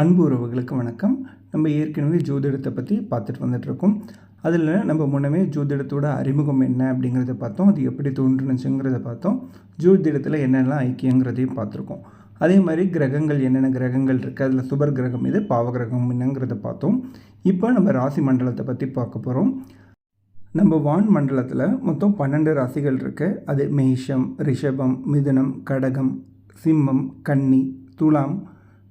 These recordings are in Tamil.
அன்பு உறவுகளுக்கு வணக்கம். நம்ம ஏற்கனவே ஜோதிடத்தை பற்றி பார்த்துட்டு வந்துட்டுருக்கோம். அதில் நம்ம முன்னமே ஜோதிடத்தோட அறிமுகம் என்ன அப்படிங்கிறத பார்த்தோம். அது எப்படி தோன்றுனுச்சுங்கிறத பார்த்தோம். ஜோதிடத்தில் என்னெல்லாம் ஐக்கியங்கிறதையும் பார்த்துருக்கோம். அதே மாதிரி கிரகங்கள் என்னென்ன கிரகங்கள் இருக்குது அதில் சுபர் கிரகம் இது பாவ கிரகம் என்னங்கிறத பார்த்தோம். இப்போ நம்ம ராசி மண்டலத்தை பற்றி பார்க்க போகிறோம் நம்ம வான் மண்டலத்தில் மொத்தம் பன்னெண்டு ராசிகள் இருக்குது அது மேஷம் ரிஷபம் மிதுனம் கடகம் சிம்மம் கன்னி துலாம்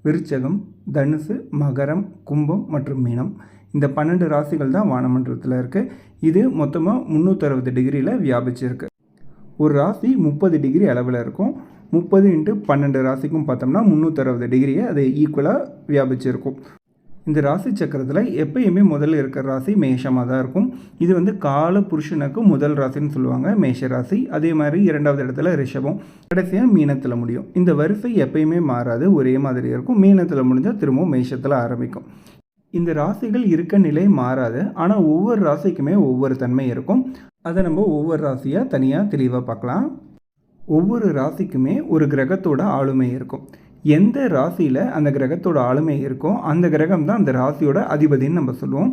விருச்சகம் தனுசு மகரம் கும்பம் மற்றும் மீனம். இந்த பன்னெண்டு ராசிகள் தான் வானமண்டலத்தில் இருக்குது இது மொத்தமாக முந்நூற்றறுபது டிகிரியில் வியாபிச்சிருக்கு. ஒரு ராசி முப்பது டிகிரி அளவில் இருக்கும். முப்பது இன்ட்டு பன்னெண்டு ராசிக்கும் பார்த்தோம்னா முந்நூற்றறுபது டிகிரியை அது ஈக்குவலாக வியாபிச்சிருக்கும். இந்த ராசி சக்கரத்தில் எப்பயுமே முதல்ல இருக்கிற ராசி மேஷமாக தான் இருக்கும். இது வந்து கால புருஷனுக்கு முதல் ராசின்னு சொல்லுவாங்க. மேஷ ராசி. அதே மாதிரி இரண்டாவது இடத்துல ரிஷபம். கடைசியாக மீனத்தில் முடியும். இந்த வரிசை எப்பயுமே மாறாது. ஒரே மாதிரி இருக்கும். மீனத்தில் முடிஞ்சால் திரும்பவும் மேஷத்தில் ஆரம்பிக்கும். இந்த ராசிகள் இருக்க நிலை மாறாது. ஆனால் ஒவ்வொரு ராசிக்குமே ஒவ்வொரு தன்மை இருக்கும். அதை நம்ம ஒவ்வொரு ராசியாக தனியாக தெளிவாக பார்க்கலாம். ஒவ்வொரு ராசிக்குமே ஒரு கிரகத்தோட ஆளுமை இருக்கும். எந்த ராசியில் அந்த கிரகத்தோட ஆளுமை இருக்கோ அந்த கிரகம் தான் அந்த ராசியோட அதிபதின்னு நம்ம சொல்லுவோம்.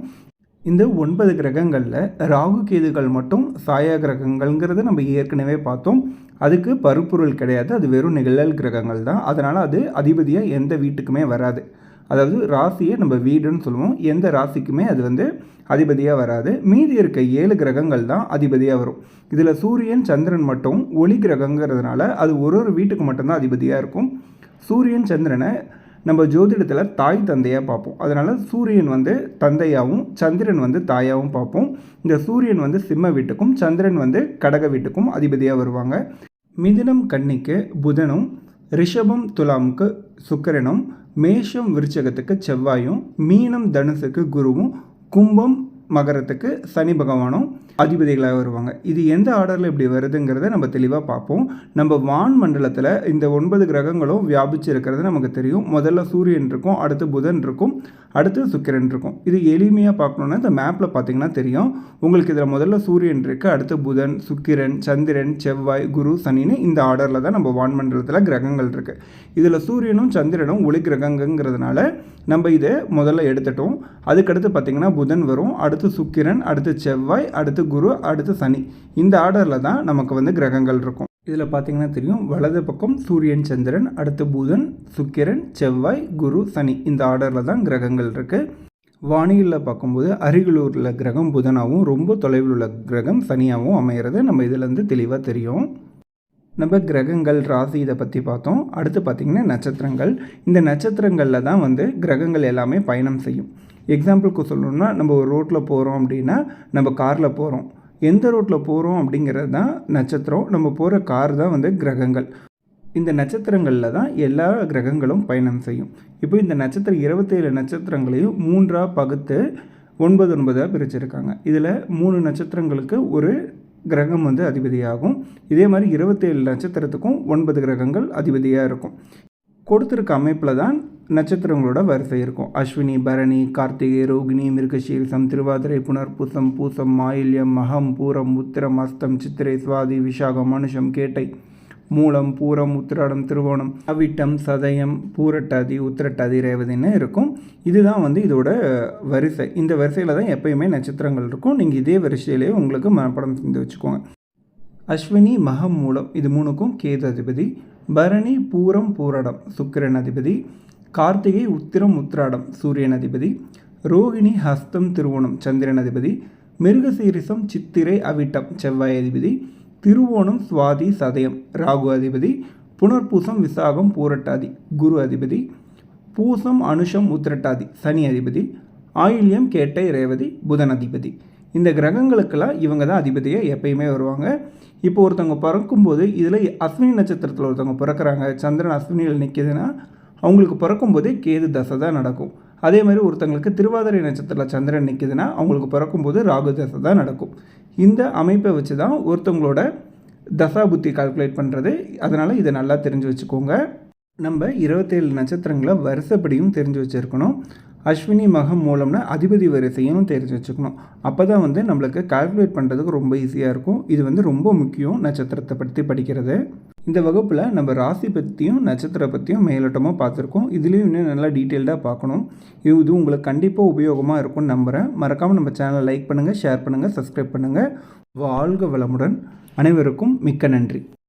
இந்த ஒன்பது கிரகங்களில் ராகு கேதுகள் மட்டும் சாயா கிரகங்கள்ங்கிறத நம்ம ஏற்கனவே பார்த்தோம். அதுக்கு பருப்பொருள் கிடையாது. அது வெறும் நிழல் கிரகங்கள் தான். அதனால் அது அதிபதியாக எந்த வீட்டுக்குமே வராது. அதாவது ராசியை நம்ம வீடுன்னு சொல்லுவோம். எந்த ராசிக்குமே அது வந்து அதிபதியாக வராது. மீதி இருக்க ஏழு கிரகங்கள் தான் அதிபதியாக வரும். இதில் சூரியன் சந்திரன் மட்டும் ஒளி கிரகங்கிறதுனால அது ஒரு ஒரு வீட்டுக்கு மட்டும்தான் அதிபதியாக இருக்கும். சூரியன் சந்திரனை நம்ம ஜோதிடத்தில் தாய் தந்தையாக பார்ப்போம். அதனால் சூரியன் வந்து தந்தையாகவும் சந்திரன் வந்து தாயாகவும் பார்ப்போம். இந்த சூரியன் வந்து சிம்ம வீட்டுக்கும் சந்திரன் வந்து கடக வீட்டுக்கும் அதிபதியாக வருவாங்க. மிதினம் கன்னிக்கு புதனும் ரிஷபம் துலாமுக்கு சுக்கரனும் மேஷம் விருச்சகத்துக்கு செவ்வாயும் மீனம் தனுசுக்கு குருவும் கும்பம் மகரத்துக்கு சனி பகவானும் அதிபதிகளாக வருவாங்க. இது எந்த ஆர்டரில் இப்படி வருதுங்கிறத நம்ம தெளிவாக பார்ப்போம். நம்ம வான் மண்டலத்தில் இந்த ஒன்பது கிரகங்களும் வியாபிச்சு இருக்கிறது நமக்கு தெரியும். முதல்ல சூரியன் இருக்கும் அடுத்து புதன் இருக்கும் அடுத்து சுக்கிரன் இருக்கும். இது எளிமையாக பார்க்கணுன்னா இந்த மேப்பில் பார்த்தீங்கன்னா தெரியும். உங்களுக்கு இதில் முதல்ல சூரியன் இருக்குது அடுத்து புதன் சுக்கிரன் சந்திரன் செவ்வாய் குரு சனின்னு இந்த ஆர்டரில் தான் நம்ம வான் மண்டலத்தில் கிரகங்கள் இருக்குது இதில் சூரியனும் சந்திரனும் ஒளி கிரகங்கிறதுனால நம்ம இதை முதல்ல எடுத்துட்டோம். அதுக்கடுத்து பார்த்திங்கன்னா புதன் வரும் அடுத்து அடுத்து சுக்கிரன் அடுத்து செவ்வாய் அடுத்து குரு அடுத்து சனி. இந்த ஆர்டரில் தான் நமக்கு வந்து கிரகங்கள் இருக்கும். இதில் பார்த்தீங்கன்னா தெரியும் வலது பக்கம் சூரியன் சந்திரன் அடுத்து புதன் சுக்கிரன் செவ்வாய் குரு சனி. இந்த ஆர்டரில் தான் கிரகங்கள் இருக்குது வானியலில் பார்க்கும்போது அருகில் உள்ள கிரகம் புதனாகவும் ரொம்ப தொலைவில் உள்ள கிரகம் சனியாகவும் அமைகிறது நம்ம இதிலேருந்து தெளிவாக தெரியும். நம்ம கிரகங்கள் ராசி இதை பற்றி பார்த்தோம். அடுத்து பார்த்திங்கன்னா நட்சத்திரங்கள். இந்த நட்சத்திரங்களில் தான் வந்து கிரகங்கள் எல்லாமே பயணம் செய்யும். எக்ஸாம்பிளுக்கு சொல்லணும்னா நம்ம ஒரு ரோட்டில் போகிறோம் அப்படின்னா நம்ம காரில் போகிறோம் எந்த ரோட்டில் போகிறோம் அப்படிங்கிறது தான் நட்சத்திரம். நம்ம போகிற கார் தான் வந்து கிரகங்கள். இந்த நட்சத்திரங்களில் தான் எல்லா கிரகங்களும் பயணம் செய்யும். இப்போ இந்த நட்சத்திரம் இருபத்தேழு நட்சத்திரங்களையும் மூன்றாக பகுத்து ஒன்பது ஒன்பதாக பிரிச்சிருக்காங்க. இதில் மூணு நட்சத்திரங்களுக்கு ஒரு கிரகம் வந்து அதிபதியாகும். இதே மாதிரி இருபத்தேழு நட்சத்திரத்துக்கும் ஒன்பது கிரகங்கள் அதிபதியாக இருக்கும். கொடுத்துருக்க அமைப்பில் தான் நட்சத்திரங்களோட வரிசை இருக்கும். அஸ்வினி பரணி கார்த்திகை ரோகிணி மிருகசீரிசம் திருவாதிரை புனர்பூசம் பூசம் மாயில்யம் மகம் பூரம் உத்திரம் அஸ்தம் சித்திரை சுவாதி விஷாகம் மனுஷம் கேட்டை மூலம் பூரம் உத்திராடம் திருவோணம் அவிட்டம் சதயம் பூரட்டாதி உத்திரட்டாதி ரேவதின்னு இருக்கும். இதுதான் வந்து இதோட வரிசை. இந்த வரிசையில் தான் எப்பயுமே நட்சத்திரங்கள் இருக்கும். நீங்கள் இதே வரிசையிலேயே உங்களுக்கு மனப்படம் செஞ்சு வச்சுக்கோங்க. அஸ்வினி மகம் மூலம் இது மூணுக்கும் கேது அதிபதி. பரணி பூரம் பூரடம் சுக்கிரன் அதிபதி. கார்த்திகை உத்திரம் உத்திராடம் சூரியன் அதிபதி ரோகிணி ஹஸ்தம் திருவோணம் சந்திரன் அதிபதி மிருகசீரிசம் சித்திரை அவிட்டம் செவ்வாய் அதிபதி திருவோணம் சுவாதி சதயம் ராகு அதிபதி. புனர்பூசம் விசாகம் பூரட்டாதி குரு அதிபதி. பூசம் அனுஷம் உத்திரட்டாதி சனி அதிபதி. ஆயில்யம் கேட்டை ரேவதி புதன் அதிபதி. இந்த கிரகங்களுக்கெல்லாம் இவங்க தான் அதிபதியாக எப்பயுமே வருவாங்க. இப்போ ஒருத்தவங்க பிறக்கும்போது இதில் அஸ்வினி நட்சத்திரத்தில் ஒருத்தவங்க பிறக்கிறாங்க. சந்திரன் அஸ்வினியில் நிற்கிதுன்னா அவங்களுக்கு பிறக்கும்போதே கேது தசை தான் நடக்கும். அதே மாதிரி ஒருத்தங்களுக்கு திருவாதிரை நட்சத்திரத்தில் சந்திரன் நிற்கிதுன்னா அவங்களுக்கு பிறக்கும்போது ராகு தசை தான் நடக்கும். இந்த அமைப்பை வச்சு தான் ஒருத்தவங்களோட தசா புத்தி கால்குலேட் பண்ணுறது அதனால் இதை நல்லா தெரிஞ்சு வச்சுக்கோங்க. நம்ம இருபத்தேழு நட்சத்திரங்களை வருஷப்படியும் தெரிஞ்சு வச்சுருக்கணும். அஸ்வினி மகம் மூலம்னா அதிபதி வரிசையும் தெரிஞ்சு வச்சுக்கணும். அப்போ தான் வந்து நம்மளுக்கு கால்குலேட் பண்ணுறதுக்கு ரொம்ப ஈஸியாக இருக்கும். இது வந்து ரொம்ப முக்கியம் நட்சத்திரத்தை பற்றி படிக்கிறது. இந்த வகுப்பில் நம்ம ராசி பற்றியும் நட்சத்திரம் பற்றியும் மேலோட்டமாக பார்த்துருக்கோம். இதுலேயும் இன்னும் நல்லா டீட்டெயில்டாக பார்க்கணும். இது உங்களுக்கு கண்டிப்பாக உபயோகமாக இருக்கும்னு நம்புகிறேன் மறக்காமல் நம்ம சேனலை லைக் பண்ணுங்கள் ஷேர் பண்ணுங்கள் சப்ஸ்கிரைப் பண்ணுங்கள் வாழ்க வளமுடன். அனைவருக்கும் மிக்க நன்றி.